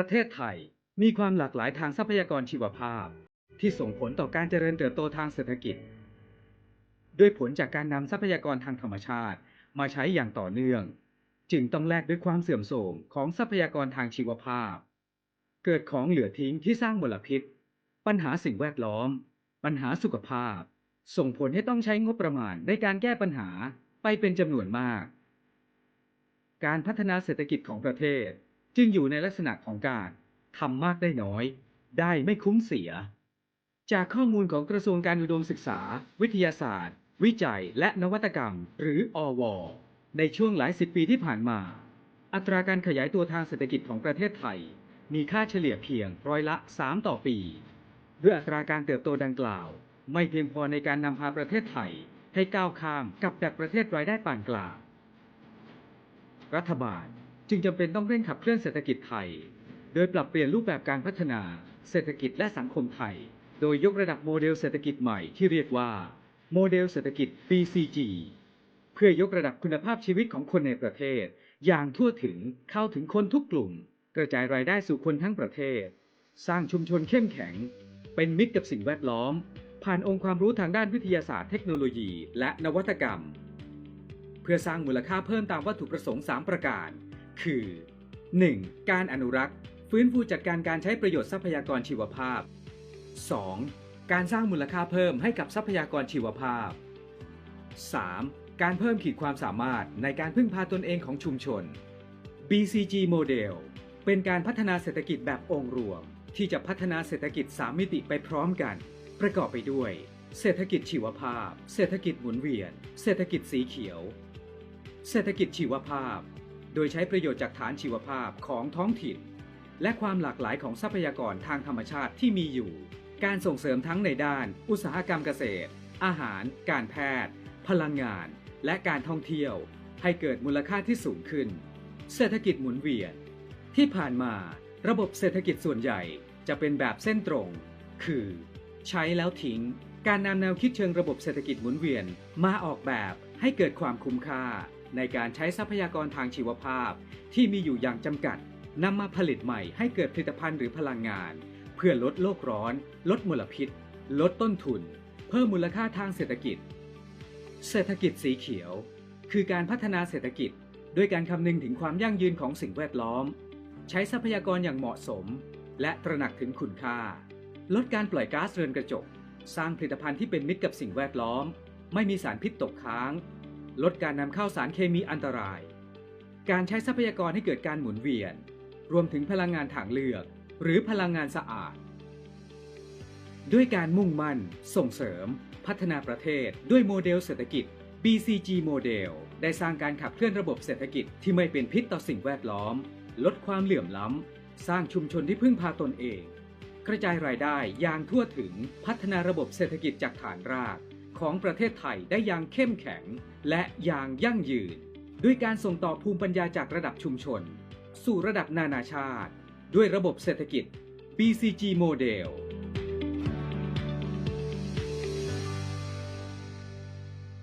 ประเทศไทยมีความหลากหลายทางทรัพยากรชีวภาพ ที่ส่งผลต่อการเจริญเติบโตทางเศรษฐกิจ ด้วยผลจากการนำทรัพยากรทางธรรมชาติมาใช้อย่างต่อเนื่อง จึงต้องแลกด้วยความเสื่อมโทรมของทรัพยากรทางชีวภาพ เกิดของเหลือทิ้งที่สร้างมลพิษ ปัญหาสิ่งแวดล้อม ปัญหาสุขภาพ ส่งผลให้ต้องใช้งบประมาณในการแก้ปัญหาไปเป็นจำนวนมาก การพัฒนาเศรษฐกิจของประเทศ จึงอยู่ในลักษณะของการทำมากได้น้อย ได้ไม่คุ้มเสีย จากข้อมูลของกระทรวงการอุดมศึกษา วิทยาศาสตร์ วิจัย และนวัตกรรม หรืออว ในช่วงหลายสิบปีที่ผ่านมา อัตราการขยายตัวทางเศรษฐกิจของประเทศไทย มีค่าเฉลี่ยเพียงร้อยละ 3 ต่อปี ด้วยอัตราการเติบโตดังกล่าว ไม่เพียงพอในการนำพาประเทศไทยให้ก้าวข้ามกับดักประเทศรายได้ปานกลาง รัฐบาล จึงจำเป็นต้องเร่งขับเคลื่อนเศรษฐกิจไทย โดยปรับเปลี่ยนรูปแบบการพัฒนา เศรษฐกิจและสังคมไทย โดยยกระดับโมเดลเศรษฐกิจใหม่ที่เรียกว่า โมเดลเศรษฐกิจ BCG เพื่อยกระดับคุณภาพชีวิตของคนในประเทศ อย่างทั่วถึงเข้าถึงคนทุกกลุ่ม กระจายรายได้สู่คนทั้งประเทศ สร้างชุมชนเข้มแข็ง เป็นมิตรกับสิ่งแวดล้อม ผ่านองค์ความรู้ทางด้านวิทยาศาสตร์เทคโนโลยี และนวัตกรรม เพื่อสร้างมูลค่าเพิ่มตามวัตถุประสงค์ 3 ประการ คือ 1. การอนุรักษ์ ฟื้นฟูจัดการการใช้ประโยชน์ทรัพยากรชีวภาพ 2. การสร้างมูลค่าเพิ่มให้กับทรัพยากรชีวภาพ 3. การเพิ่มขีดความสามารถในการพึ่งพาตนเองของชุมชน BCG โมเดลเป็นการพัฒนาเศรษฐกิจแบบองค์รวม ที่จะพัฒนาเศรษฐกิจ 3 มิติไปพร้อมกัน ประกอบไปด้วย เศรษฐกิจชีวภาพ เศรษฐกิจหมุนเวียน เศรษฐกิจสีเขียว เศรษฐกิจชีวภาพ โดยใช้ประโยชน์จากฐานชีวภาพของท้องถิ่น และความหลากหลายของทรัพยากรทางธรรมชาติที่มีอยู่ การส่งเสริมทั้งในด้าน อุตสาหกรรมเกษตร อาหาร การแพทย์ พลังงาน และการท่องเที่ยว ให้เกิดมูลค่าที่สูงขึ้น เศรษฐกิจหมุนเวียน ที่ผ่านมาระบบเศรษฐกิจส่วนใหญ่จะเป็นแบบเส้นตรง คือ ใช้แล้วทิ้ง การนำแนวคิดเชิงระบบเศรษฐกิจหมุนเวียนมาออกแบบให้เกิดความคุ้มค่า ในการใช้ทรัพยากรทางชีวภาพ ที่มีอยู่อย่างจำกัดนำมาผลิตใหม่ให้เกิดผลิตภัณฑ์หรือพลังงาน เพื่อลดโลกร้อน ลดมลพิษ ลดต้นทุน เพิ่มมูลค่าทางเศรษฐกิจ เศรษฐกิจสีเขียว คือการพัฒนาเศรษฐกิจ ด้วยการคำนึงถึงความยั่งยืนของสิ่งแวดล้อม ใช้ทรัพยากรอย่างเหมาะสม และตระหนักถึงคุณค่า ลดการปล่อยก๊าซเรือนกระจก สร้างผลิตภัณฑ์ที่เป็นมิตรกับสิ่งแวดล้อม ไม่มีสารพิษตกค้าง ลดการนำเข้าสารเคมีอันตราย การใช้ทรัพยากรให้เกิดการหมุนเวียน รวมถึงพลังงานทางเลือก หรือพลังงานสะอาด ด้วยการมุ่งมั่น ส่งเสริม พัฒนาประเทศ ด้วยโมเดลเศรษฐกิจ BCG โมเดลได้สร้างการขับเคลื่อนระบบเศรษฐกิจที่ไม่เป็นพิษต่อสิ่งแวดล้อม ลดความเหลื่อมล้ำ สร้างชุมชนที่พึ่งพาตนเอง กระจายรายได้อย่างทั่วถึงพัฒนาระบบเศรษฐกิจจากฐานราก ของประเทศไทยได้อย่างเข้มแข็ง และอย่างยั่งยืน ด้วยการส่งต่อภูมิปัญญาจากระดับชุมชน สู่ระดับนานาชาติ ด้วยระบบเศรษฐกิจ BCG โมเดล